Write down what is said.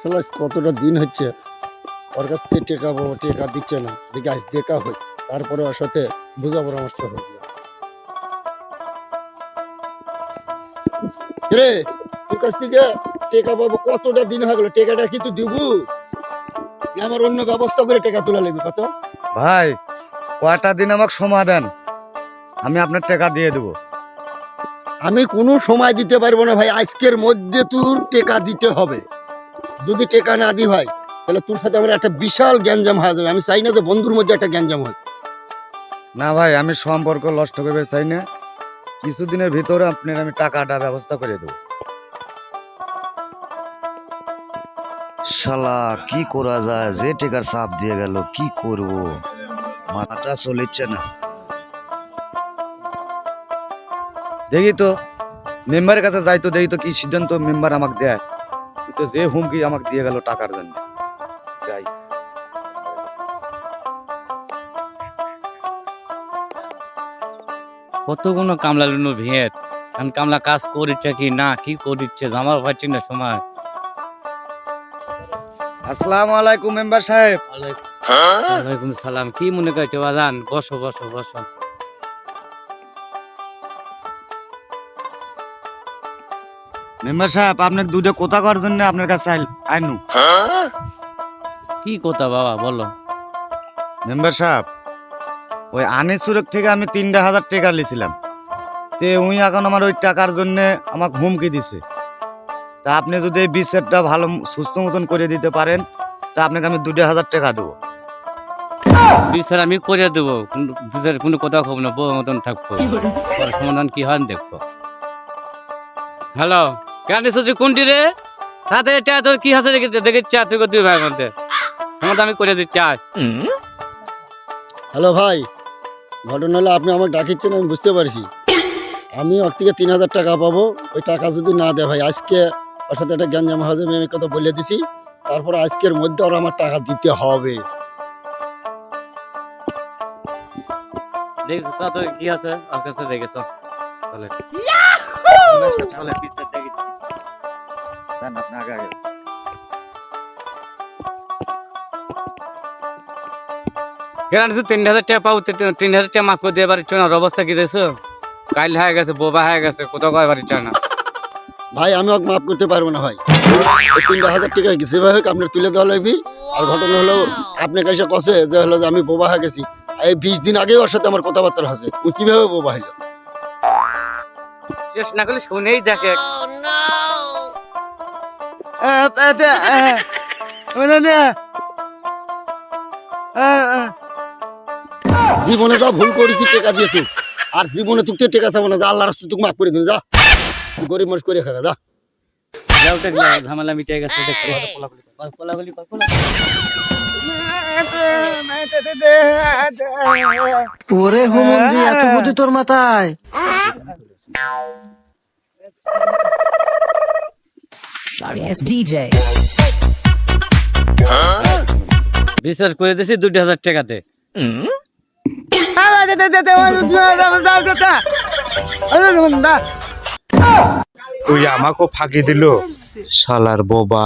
শালা কতটা দিন হচ্ছে? ওর কাছ থেকে টেকা পাবো, টেকা দিচ্ছে না। দেখি আজ দেখা হয়, তারপরে ওর সাথে বোঝা পরামর্শ হবে। রে তোর কাছ থেকে টেকা পাবো, কতটা দিন হয়ে গেল? টেকাটা কি তুই দিব? আমার অন্য ব্যবস্থা করে টেকা তুলে নেবি, কত? ভাই কয়টা দিন আমাকে সময় দেন? আমি আপনার টাকা দিয়ে দেবো। আমি কোনো সময় দিতে পারব না ভাই। আজকের মধ্যে তোর টেকা দিতে হবে। যদি টেকা না দি ভাই তাহলে তোর সাথে আমার একটা বিশাল গ্যাঞ্জাম হয়ে যাবে। আমি চাই না যে বন্ধুর মধ্যে একটা গ্যাঞ্জাম হয়। না ভাই আমি সম্পর্ক নষ্ট করবে চাই না। কিছুদিনের ভিতরে আপনার আমি টাকাটা ব্যবস্থা করে দেবো। শালা কি করা যায়? যে টেকার চাপ দিয়ে গেল কি করব? মাথাটা চলিচ্ছে না। দেখি তো মেম্বারের কাছে যাই তো দেখি তো কি সিদ্ধান্ত মেম্বার আমাকে দেয়। কিন্তু যে হুমকি আমাকে দিয়ে গেল টাকার জন্য। যাই। কতগুলো কামলা লুনু ভিড় এখন কামলা কাজ করিচ্ছে কি না কি করিচ্ছে আমার পাচ্ছি না সময়। আসসালামু আলাইকুম মেম্বার সাহেব। ওয়ালাইকুম সালাম। কি মনে করছ বাজান বসো বসো বসো। মেম্বার সাহেব আপনার কোথা করার জন্য আপনার কাছে আইনু। কি কথা বাবা বলো। মেম্বার সাহেব ওই আনিসুরের থেকে আমি তিনটা হাজার টাকা লিছিলাম। তে উই এখন আমার ওই টাকার জন্য আমাকে হুমকি দিছে। তা আপনি যদি এই বিচারটা ভালো সুস্থ মতন করে দিতে পারেন তা আপনাকে আমি দুটো হাজার টাকা দেবো। বিচার আমি করে দেবো। বিচার কোনো কথা খবর না বউ মতন থাকব। সমাধান কি হয় দেখব। হ্যালো, কেন এসেছি কোনটি রে? তাতে এটা তোর কি হাসে দেখে চা, তুই দুই ভাই মধ্যে। সমাধান আমি করে দিচ্ছি আজ হ্যালো ভাই ঘটনা হলে আপনি আমাকে ডাকিচ্ছেন, আমি বুঝতে পারছি। আমি ওর থেকে তিন হাজার টাকা পাবো, ওই টাকা যদি না দেয় ভাই, আজকে ওর সাথে একটা জ্ঞান জামা যাবে, আমি কথা বলে দিছি। তারপর আজকের মধ্যে ওর আমার টাকা দিতে হবে। দেখিস তা তো কি আছে? আর কাছে দেখেছ। চলে চলে বিচার দেখি। দেন, আপনি আগে আগে। কেন তিন হাজার টাকা পাবো তিন হাজার টাকা মাফ করে দিয়ে পারিস না অবস্থা কি দেখছ? কাইল হয়ে গেছে বোবা হয়ে গেছে কোথাও কয় পারিস না। ভাই আমি ওকে মাফ করতে পারব না ভাই। ওই তিনটা হাজার টাকা যেভাবে হোক আপনার তুলে দেওয়া লাগবে? আর ঘটনা হলো আপনি কাছে কষে যে হলো যে আমি বোবা হয়ে গেছি। এই বিশ দিন আগেও ওর সাথে আমার কথাবার্তা হয়েছে। ও কীভাবে বোবা হইল শেষ না করলে শুনেই দেখে। জীবনে যা ভুল করেছি টেকা দিয়ে তুই আর জীবনে তুই টাকা চাবো না যা আল্লাহ রাস্তা তুই মাফ করে দিন যা। গরিব মানুষ করে খাগা যা। ঝামেলা মিটে গেছে ওরে হুমন্দি এত বুদ্ধি তোর মাথায়? Sorry, it's DJ. বিচার করে দিছি দুটি হাজার টাকাতে। তুই আমাকেও ফাঁকি দিল। শালার বোবা।